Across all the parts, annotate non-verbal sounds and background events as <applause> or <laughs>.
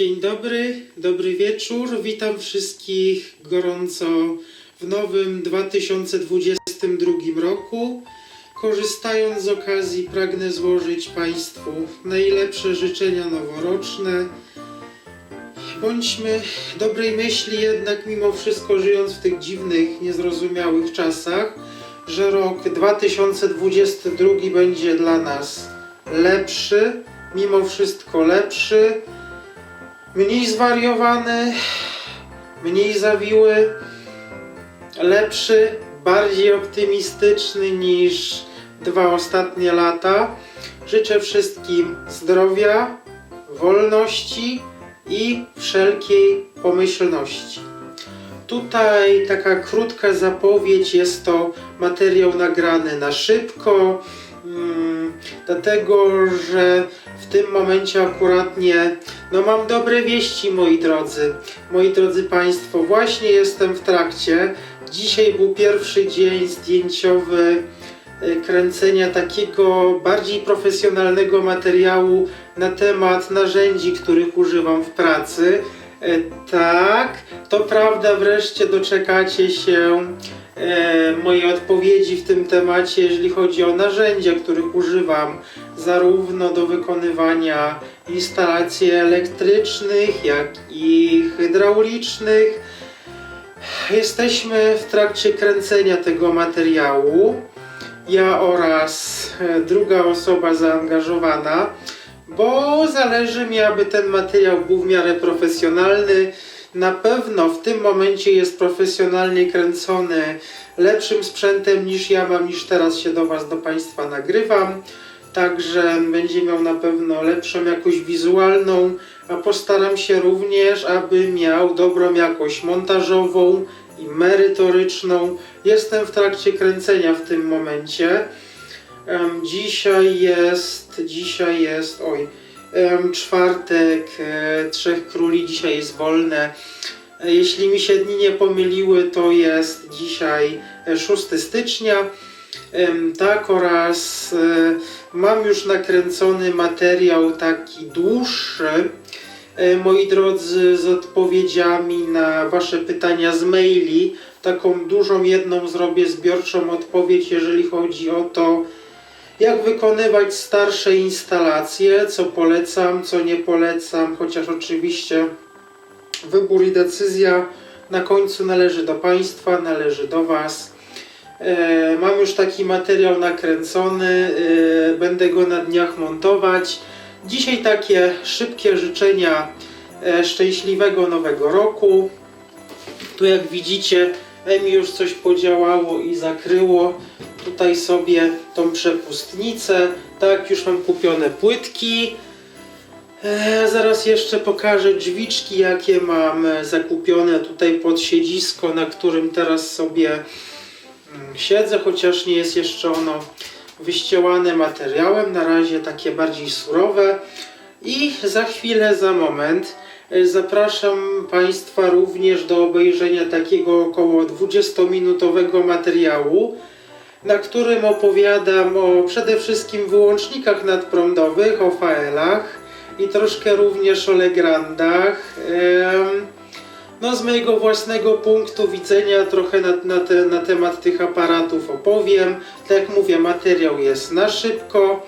Dzień dobry, dobry wieczór. Witam wszystkich gorąco w nowym 2022 roku. Korzystając z okazji, pragnę złożyć Państwu najlepsze życzenia noworoczne. Bądźmy dobrej myśli, jednak mimo wszystko żyjąc w tych dziwnych, niezrozumiałych czasach, że rok 2022 będzie dla nas lepszy, mimo wszystko lepszy, mniej zwariowany, mniej zawiły, lepszy, bardziej optymistyczny niż dwa ostatnie lata. Życzę wszystkim zdrowia, wolności i wszelkiej pomyślności. Tutaj taka krótka zapowiedź, jest to materiał nagrany na szybko, dlatego że w tym momencie akuratnie no mam dobre wieści moi drodzy. Moi drodzy Państwo, właśnie jestem w trakcie. Dzisiaj był pierwszy dzień zdjęciowy e, kręcenia takiego bardziej profesjonalnego materiału na temat narzędzi, których używam w pracy. E, Tak, to prawda, wreszcie doczekacie się e, mojej odpowiedzi w tym temacie, jeżeli chodzi o narzędzia, których używam zarówno do wykonywania instalacji elektrycznych, jak i hydraulicznych. Jesteśmy w trakcie kręcenia tego materiału. Ja oraz e, druga osoba zaangażowana, bo zależy mi, aby ten materiał był w miarę profesjonalny. Na pewno w tym momencie jest profesjonalnie kręcony lepszym sprzętem niż ja mam, niż teraz się do Was, do Państwa nagrywam. Także będzie miał na pewno lepszą jakość wizualną, a postaram się również, aby miał dobrą jakość montażową i merytoryczną. Jestem w trakcie kręcenia w tym momencie. Dzisiaj jest, dzisiaj jest, oj, czwartek, e, Trzech Króli, dzisiaj jest wolne. E, Jeśli mi się dni nie pomyliły, to jest dzisiaj e, 6 stycznia. Em, Tak, oraz e, mam już nakręcony materiał taki dłuższy, e, moi drodzy, z odpowiedziami na Wasze pytania z maili. Taką dużą jedną zrobię zbiorczą odpowiedź, jeżeli chodzi o to, jak wykonywać starsze instalacje, co polecam, co nie polecam, chociaż oczywiście wybór i decyzja na końcu należy do Państwa, należy do Was. E, mam już taki materiał nakręcony, e, będę go na dniach montować. Dzisiaj takie szybkie życzenia e, szczęśliwego nowego roku. Tu jak widzicie, mi już coś podziałało i zakryło. Tutaj sobie tą przepustnicę. Tak, już mam kupione płytki. E, zaraz jeszcze pokażę drzwiczki, jakie mam zakupione tutaj pod siedzisko, na którym teraz sobie mm, siedzę, chociaż nie jest jeszcze ono wyściełane materiałem. Na razie takie bardziej surowe. I za chwilę, za moment e, zapraszam Państwa również do obejrzenia takiego około 20-minutowego materiału, na którym opowiadam o przede wszystkim wyłącznikach nadprądowych, o faelach i troszkę również o Legrandach. No z mojego własnego punktu widzenia trochę na, na, te, na temat tych aparatów opowiem. Tak jak mówię, materiał jest na szybko.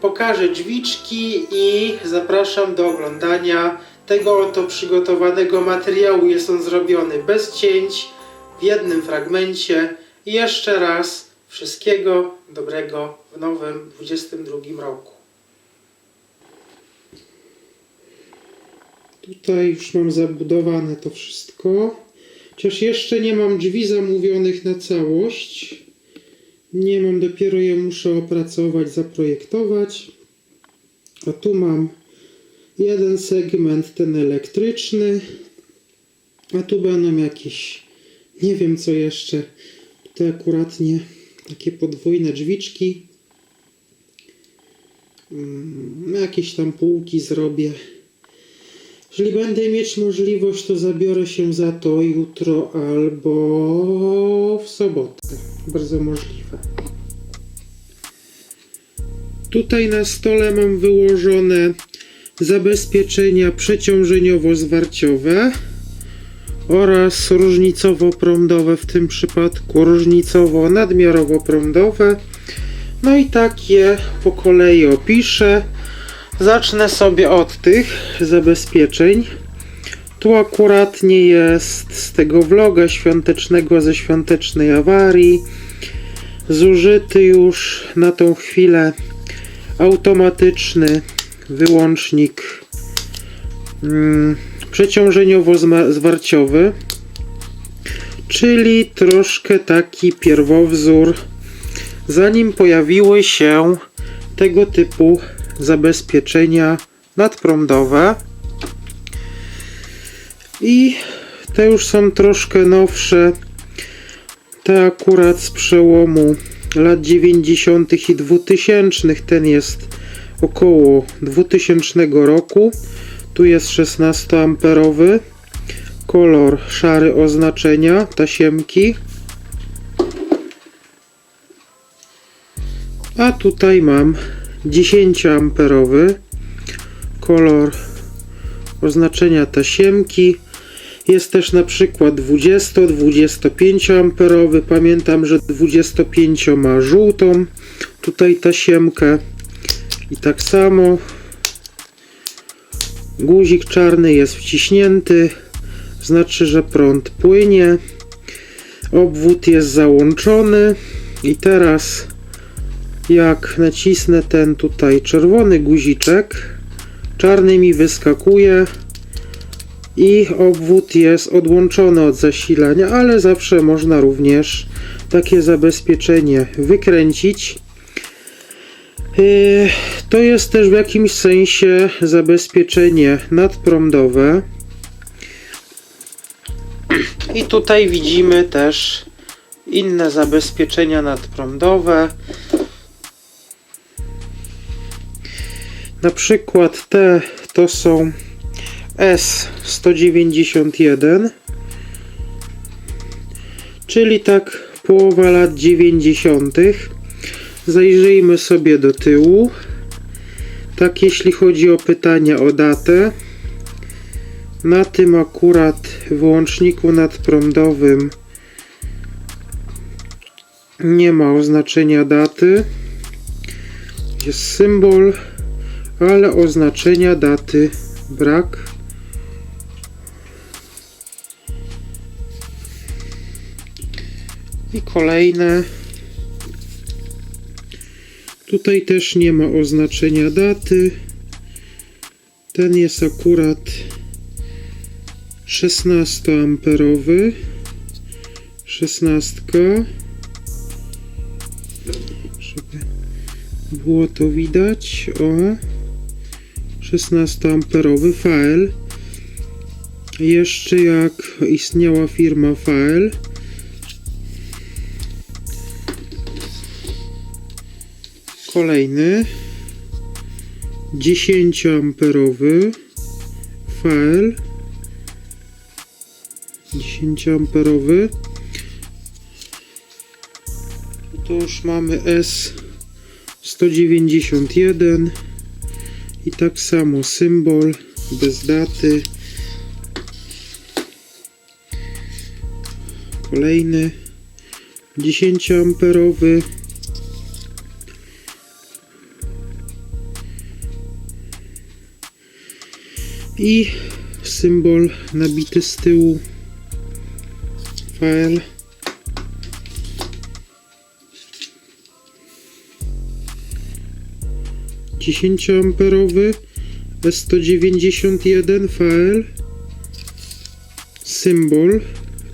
Pokażę drzwiczki i zapraszam do oglądania tego oto przygotowanego materiału. Jest on zrobiony bez cięć, w jednym fragmencie. I jeszcze raz wszystkiego dobrego w nowym 22 roku. Tutaj już mam zabudowane to wszystko. Chociaż jeszcze nie mam drzwi zamówionych na całość. Nie mam, dopiero je muszę opracować, zaprojektować. A tu mam jeden segment, ten elektryczny. A tu będą jakieś, nie wiem co jeszcze. Tutaj akuratnie takie podwójne drzwiczki. Mm, Jakieś tam półki zrobię. Jeżeli będę mieć możliwość, to zabiorę się za to jutro albo w sobotę. Bardzo możliwe. Tutaj na stole mam wyłożone zabezpieczenia przeciążeniowo-zwarciowe oraz różnicowo-prądowe, w tym przypadku różnicowo-nadmiarowo-prądowe. No i tak je po kolei opiszę. Zacznę sobie od tych zabezpieczeń. Tu akurat nie jest z tego vloga świątecznego ze świątecznej awarii. Zużyty już na tą chwilę automatyczny wyłącznik mm, przeciążeniowo-zwarciowy, czyli troszkę taki pierwowzór, zanim pojawiły się tego typu zabezpieczenia nadprądowe. I te już są troszkę nowsze. Te akurat z przełomu lat 90. i 2000. Ten jest około 2000 roku. Tu jest 16 amperowy. Kolor szary oznaczenia tasiemki. A tutaj mam 10 amperowy. Kolor oznaczenia tasiemki. Jest też na przykład 20-25 amperowy. Pamiętam, że 25 ma żółtą tutaj tasiemkę. I tak samo guzik czarny jest wciśnięty. Znaczy, że prąd płynie. Obwód jest załączony. I teraz jak nacisnę ten tutaj czerwony guziczek, czarny mi wyskakuje i obwód jest odłączony od zasilania, ale zawsze można również takie zabezpieczenie wykręcić. Yy, To jest też w jakimś sensie zabezpieczenie nadprądowe. I tutaj widzimy też inne zabezpieczenia nadprądowe. Na przykład te to są S191, czyli tak połowa lat 90. Zajrzyjmy sobie do tyłu. Tak, jeśli chodzi o pytania o datę, na tym akurat wyłączniku nadprądowym nie ma oznaczenia daty. Jest symbol, ale oznaczenia daty brak. I kolejne. Tutaj też nie ma oznaczenia daty. Ten jest akurat 16 amperowy. 16. Żeby było to widać. O. 16 amperowy Fael. Jeszcze jak istniała firma Fael. Kolejny. 10 amperowy Fael 10 amperowy to już mamy S 191 i tak samo symbol bez daty. Kolejny. 10 amperowy i symbol nabity z tyłu file dziesięcioamperowy S191 file symbol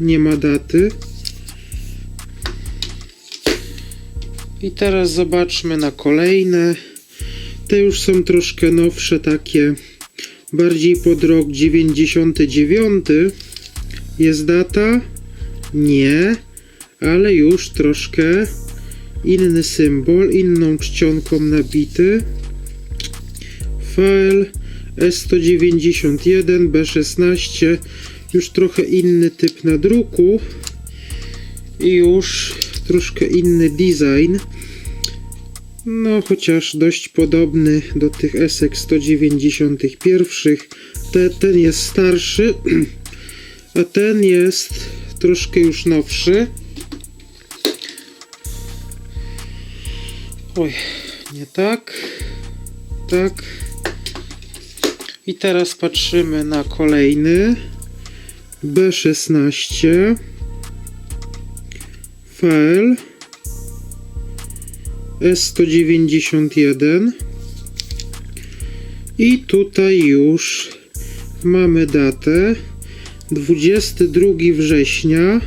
nie ma daty. I teraz zobaczmy na kolejne. Te już są troszkę nowsze takie bardziej pod rok 99 jest data? Nie, ale już troszkę inny symbol, inną czcionką nabity. File S191 B16 już trochę inny typ nadruku i już troszkę inny design. No, chociaż dość podobny do tych esek 191. Te, ten jest starszy, <clears throat> a ten jest troszkę już nowszy. Oj, nie tak. Tak. I teraz patrzymy na kolejny. B16. File. S191 i tutaj już mamy datę. 22 września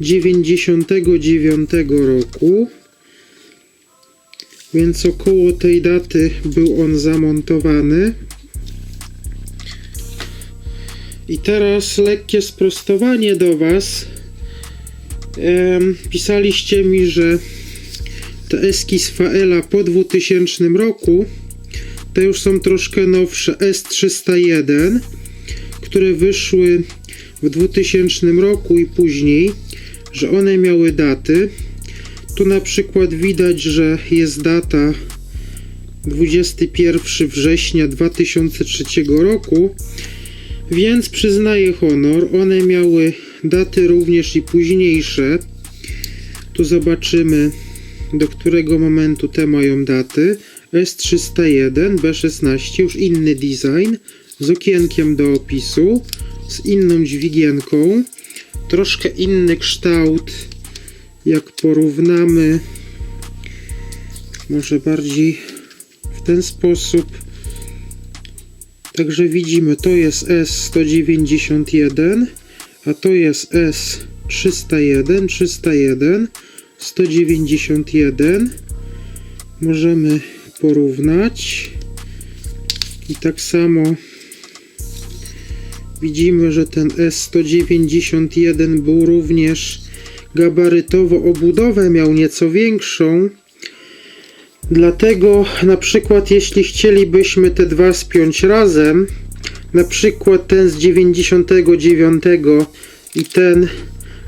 99 roku. Więc około tej daty był on zamontowany. I teraz lekkie sprostowanie do Was. Pisaliście mi, że te eski Faela po 2000 roku. Te już są troszkę nowsze. S301 które wyszły w 2000 roku i później że one miały daty. Tu na przykład widać, że jest data 21 września 2003 roku więc przyznaję honor. One miały daty również i późniejsze. Tu zobaczymy do którego momentu te mają daty. S301, B16, już inny design, z okienkiem do opisu, z inną dźwigienką, troszkę inny kształt, jak porównamy, może bardziej w ten sposób. Także widzimy, to jest S191, a to jest S301, 301, 191 możemy porównać. I tak samo widzimy, że ten S191 był również gabarytowo obudowę miał nieco większą. Dlatego na przykład jeśli chcielibyśmy te dwa spiąć razem na przykład ten z 99 i ten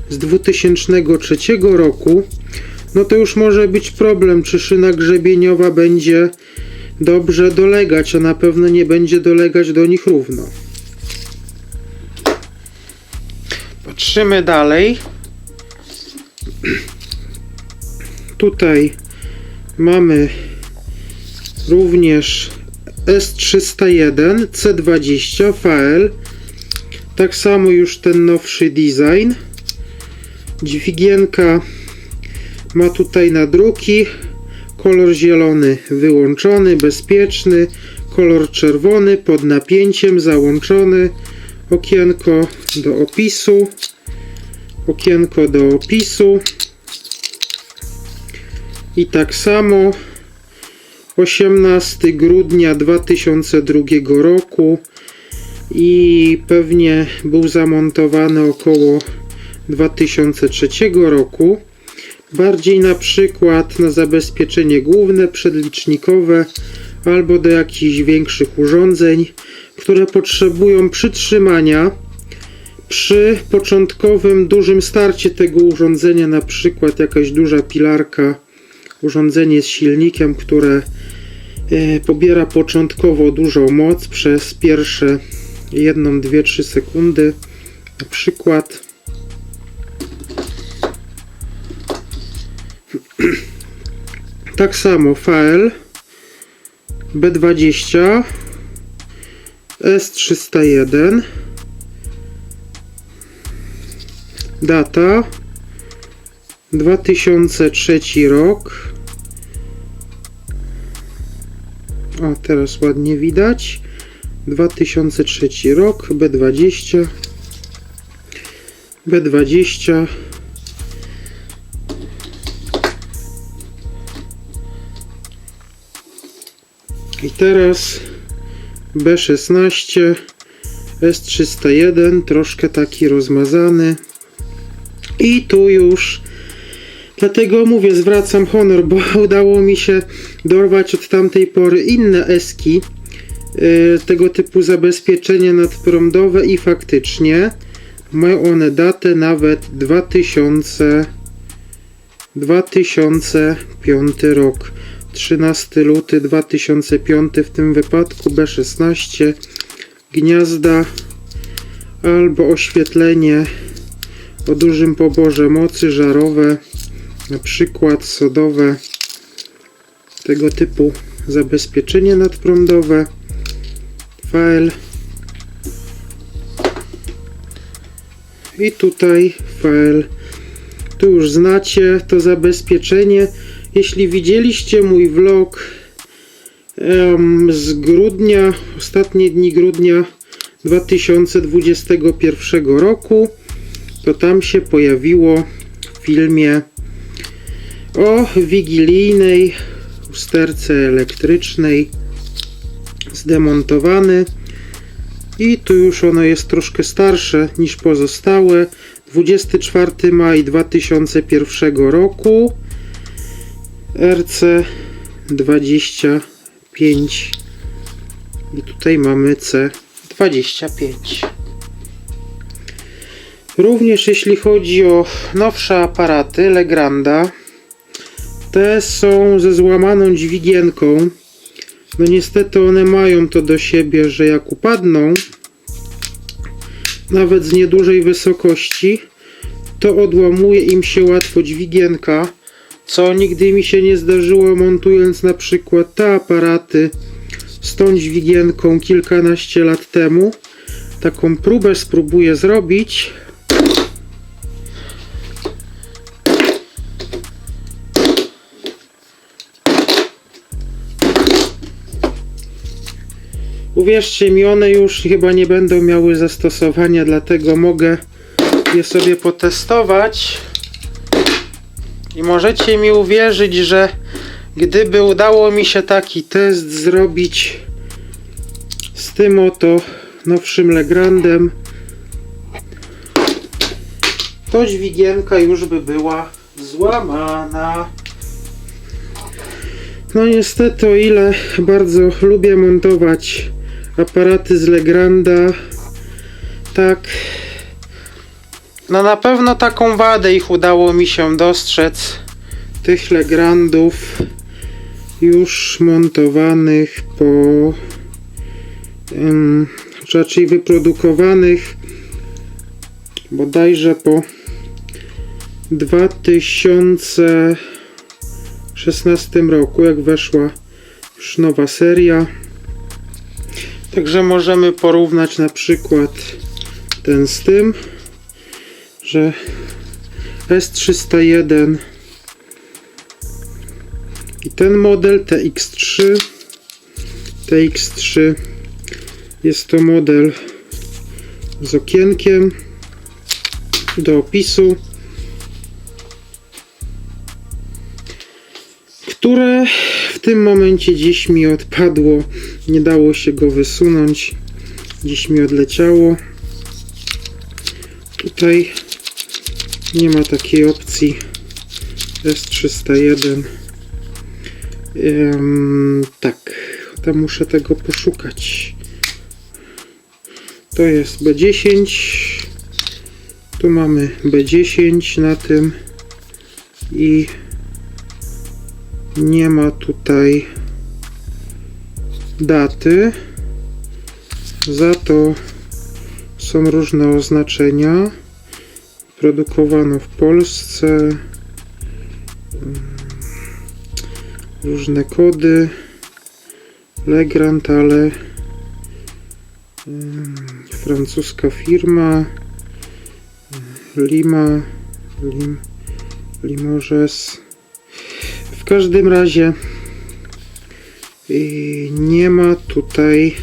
z 2003 roku, no to już może być problem, czy szyna grzebieniowa będzie dobrze dolegać, a na pewno nie będzie dolegać do nich równo. Patrzymy dalej. Tutaj mamy również S301 C20 FL. Tak samo już ten nowszy design. Dźwigienka ma tutaj nadruki. Kolor zielony wyłączony, bezpieczny. Kolor czerwony pod napięciem załączony. Okienko do opisu. Okienko do opisu. I tak samo 18 grudnia 2002 roku i pewnie był zamontowany około 2003 roku. Bardziej na przykład na zabezpieczenie główne, przedlicznikowe albo do jakichś większych urządzeń, które potrzebują przytrzymania przy początkowym dużym starcie tego urządzenia, na przykład jakaś duża pilarka, urządzenie z silnikiem, które e, pobiera początkowo dużą moc przez pierwsze 1, 2, 3 sekundy, na przykład <clears throat> Tak samo file B20 S301 data 2003 rok. O teraz ładnie widać. 2003 rok B20 B20 I teraz B16 S301 troszkę taki rozmazany. I tu już. Dlatego mówię zwracam honor, bo <laughs> udało mi się dorwać od tamtej pory inne eski yy, tego typu zabezpieczenie nadprądowe i faktycznie mają one datę nawet 2000 2005 rok 13 luty 2005 w tym wypadku B16 gniazda albo oświetlenie o dużym poborze mocy żarowe na przykład sodowe tego typu zabezpieczenie nadprądowe file. I tutaj file. Tu już znacie to zabezpieczenie jeśli widzieliście mój vlog em, z grudnia ostatnie dni grudnia 2021 roku to tam się pojawiło w filmie o wigilijnej usterce elektrycznej zdemontowany. I tu już ono jest troszkę starsze niż pozostałe. 24 maj 2001 roku RC 25 i tutaj mamy C25 Również jeśli chodzi o nowsze aparaty Legranda, te są ze złamaną dźwigienką. No niestety one mają to do siebie, że jak upadną, nawet z niedużej wysokości, to odłamuje im się łatwo dźwigienka, co nigdy mi się nie zdarzyło montując na przykład te aparaty z tą dźwigienką kilkanaście lat temu. Taką próbę spróbuję zrobić. Uwierzcie mi, one już chyba nie będą miały zastosowania, dlatego mogę je sobie potestować. I możecie mi uwierzyć, że gdyby udało mi się taki test zrobić z tym oto nowszym Legrandem, to dźwigienka już by była złamana. No niestety, o ile bardzo lubię montować aparaty z Legranda, tak. No na pewno taką wadę ich udało mi się dostrzec. Tych Legrandów już montowanych po em, raczej wyprodukowanych bodajże po 2016 roku, jak weszła już nowa seria. Także możemy porównać na przykład ten z tym, że S301 i ten model TX3 TX3 jest to model z okienkiem do opisu które w tym momencie dziś mi odpadło nie dało się go wysunąć dziś mi odleciało. Tutaj nie ma takiej opcji. S301 Ym, tak tam muszę tego poszukać. To jest B10 tu mamy B10 na tym. I nie ma tutaj daty. Za to są różne oznaczenia produkowano w Polsce mm, różne kody Legrand, ale mm, francuska firma Lima Lim, Limoges w każdym razie yy, nie ma tutaj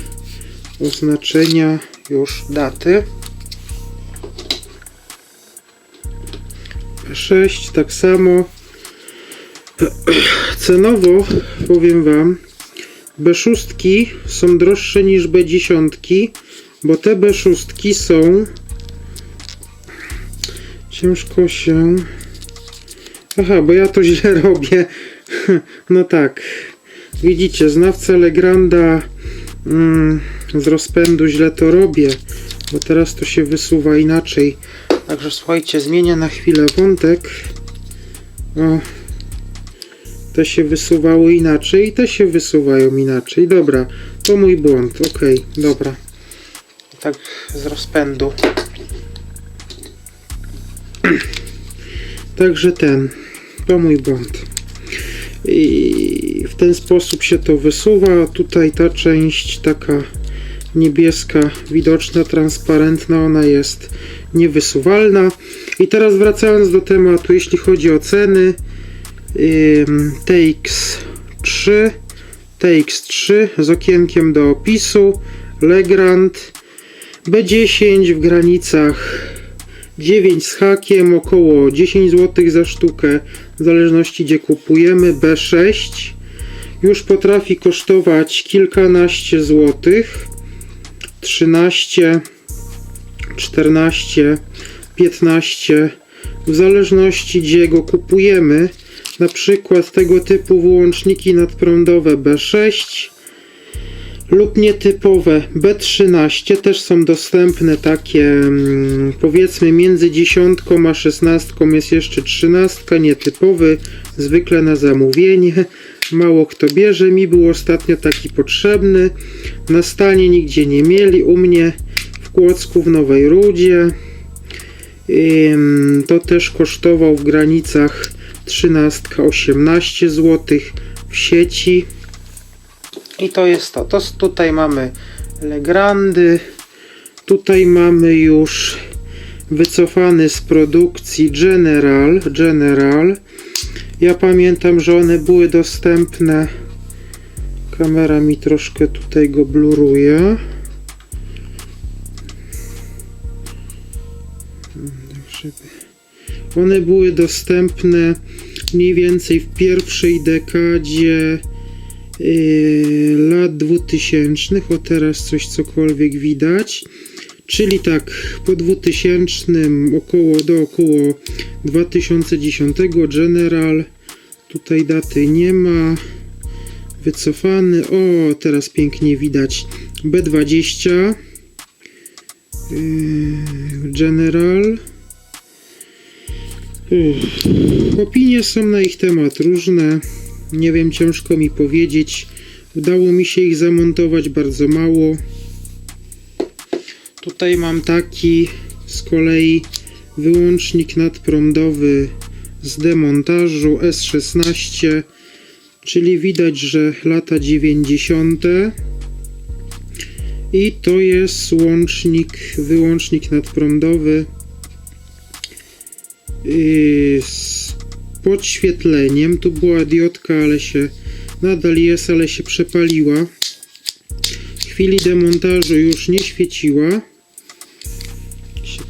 oznaczenia już daty. P6 tak samo. Cenowo powiem Wam, B6 są droższe niż B10, bo te B6 są ciężko się Aha, bo ja to źle <laughs> robię. No tak. Widzicie, znawca Legranda mm, z rozpędu źle to robię, bo teraz to się wysuwa inaczej. Także słuchajcie, zmienię na chwilę wątek. O, Te się wysuwały inaczej i te się wysuwają inaczej. Dobra, to mój błąd. Okej, dobra. Tak z rozpędu. <clears throat> Także ten. To mój błąd. I w ten sposób się to wysuwa. Tutaj ta część taka niebieska, widoczna, transparentna, ona jest niewysuwalna. I teraz wracając do tematu, jeśli chodzi o ceny, ym, TX3, TX3 z okienkiem do opisu, Legrand, B10 w granicach 9 z hakiem, około 10 zł za sztukę, w zależności gdzie kupujemy, B6 już potrafi kosztować kilkanaście złotych, 13, 14, 15, w zależności gdzie go kupujemy, na przykład tego typu wyłączniki nadprądowe B6 lub nietypowe B13 też są dostępne takie mm, powiedzmy między dziesiątką a szesnastką jest jeszcze trzynastka nietypowy zwykle na zamówienie mało kto bierze mi był ostatnio taki potrzebny na stanie nigdzie nie mieli u mnie w Kłodzku w Nowej Rudzie to też kosztował w granicach 13 18 zł w sieci i to jest to. to tutaj mamy Legrandy. Tutaj mamy już wycofany z produkcji General. General. Ja pamiętam, że one były dostępne. Kamera mi troszkę tutaj go bluruje. One były dostępne mniej więcej w pierwszej dekadzie yy, lat 2000, o teraz coś cokolwiek widać. Czyli tak, po 2000 około do około 2010 General. Tutaj daty nie ma. Wycofany. O, teraz pięknie widać. B20. Yy, General. Uff. Opinie są na ich temat różne. Nie wiem, ciężko mi powiedzieć. Udało mi się ich zamontować bardzo mało. Tutaj mam taki z kolei wyłącznik nadprądowy z demontażu S16, czyli widać, że lata 90. I to jest łącznik, wyłącznik nadprądowy yy, z podświetleniem. Tu była diodka, ale się nadal jest, ale się przepaliła. W chwili demontażu już nie świeciła.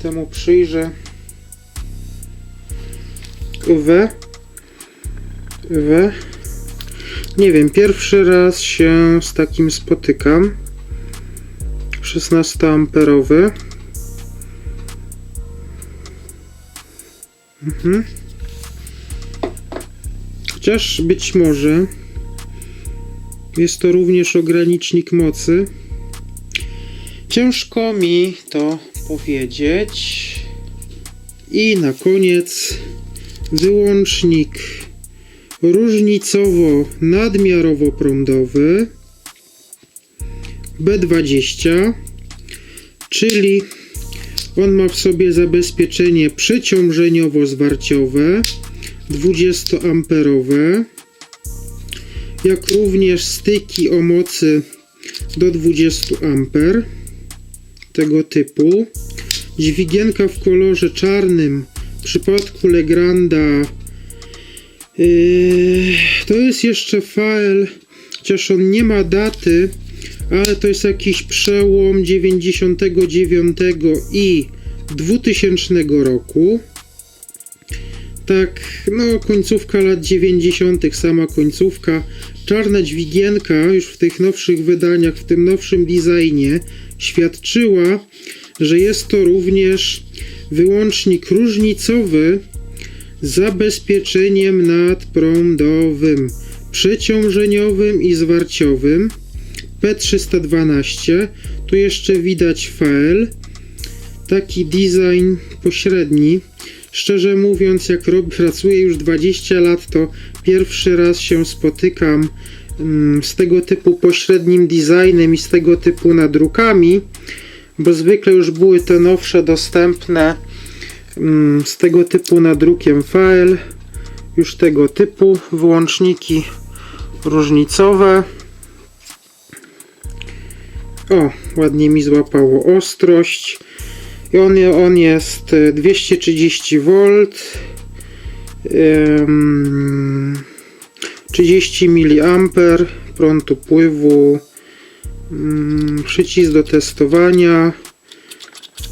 Temu przyjrzę. W. W. Nie wiem, pierwszy raz się z takim spotykam. 16 amperowy. Mhm. Chociaż być może jest to również ogranicznik mocy. Ciężko mi to powiedzieć. I na koniec wyłącznik różnicowo-nadmiarowo prądowy B20, czyli on ma w sobie zabezpieczenie przeciążeniowo-zwarciowe 20 amperowe, jak również styki o mocy do 20 amper tego typu. Dźwigienka w kolorze czarnym w przypadku Legranda yy, to jest jeszcze file, chociaż on nie ma daty, ale to jest jakiś przełom 99 i 2000 roku. Tak, no końcówka lat 90., sama końcówka. Czarna dźwigienka już w tych nowszych wydaniach, w tym nowszym designie świadczyła, że jest to również wyłącznik różnicowy zabezpieczeniem nadprądowym, przeciążeniowym i zwarciowym. P312. Tu jeszcze widać FL. Taki design pośredni. Szczerze mówiąc, jak rob, pracuję już 20 lat, to pierwszy raz się spotykam z tego typu pośrednim designem i z tego typu nadrukami, bo zwykle już były te nowsze dostępne mm, z tego typu nadrukiem file, już tego typu wyłączniki różnicowe. O, ładnie mi złapało ostrość. I on, on jest e, 230 V. em, 30 mA prąd upływu. mm, Przycisk do testowania.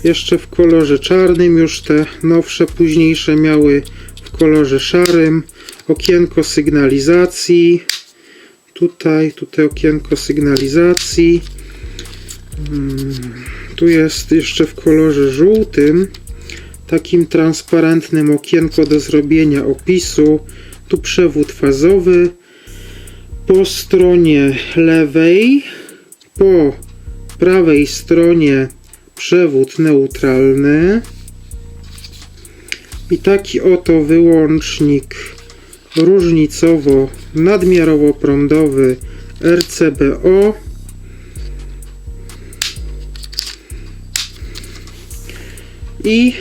Jeszcze w kolorze czarnym, już te nowsze, późniejsze miały w kolorze szarym. Okienko sygnalizacji. Tutaj, tutaj okienko sygnalizacji. Tu jest jeszcze w kolorze żółtym, takim transparentnym okienko do zrobienia opisu. Tu przewód fazowy. Po stronie lewej, po prawej stronie przewód neutralny. I taki oto wyłącznik różnicowo-nadmiarowo-prądowy RCBO. I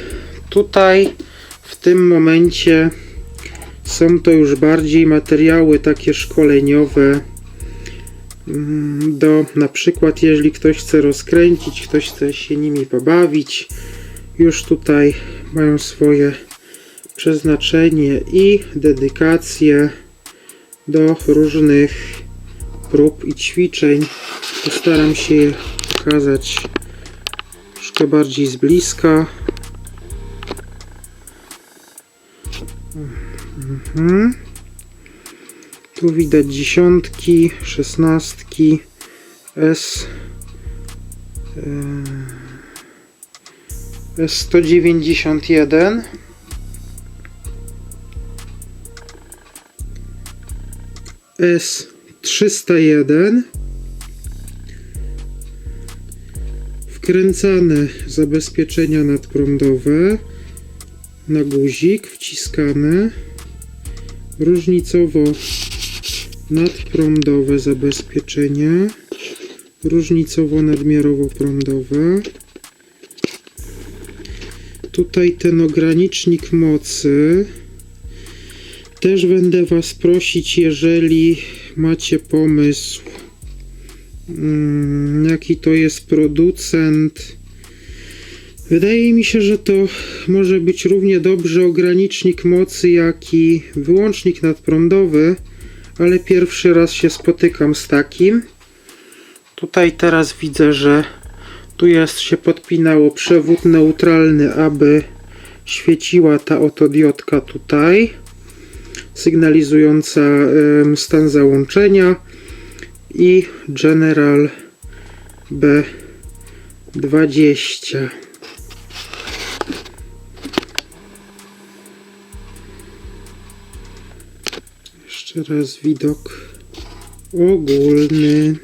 tutaj w tym momencie są to już bardziej materiały takie szkoleniowe. Mm, do na przykład jeżeli ktoś chce rozkręcić, ktoś chce się nimi pobawić już tutaj mają swoje przeznaczenie i dedykacje do różnych prób i ćwiczeń. Postaram się je pokazać troszkę bardziej z bliska Mhm. Tu widać dziesiątki, szesnastki, S, e, S191. S301 wkręcane zabezpieczenia nadprądowe na guzik wciskane różnicowo nadprądowe zabezpieczenia różnicowo nadmiarowo prądowe. Tutaj ten ogranicznik mocy. Też będę Was prosić, jeżeli macie pomysł, mm, jaki to jest producent. Wydaje mi się, że to może być równie dobrze ogranicznik mocy, jak i wyłącznik nadprądowy, ale pierwszy raz się spotykam z takim. Tutaj teraz widzę, że tu jest się podpinało przewód neutralny, aby świeciła ta oto diodka tutaj sygnalizująca stan załączenia i General B20 jeszcze raz widok ogólny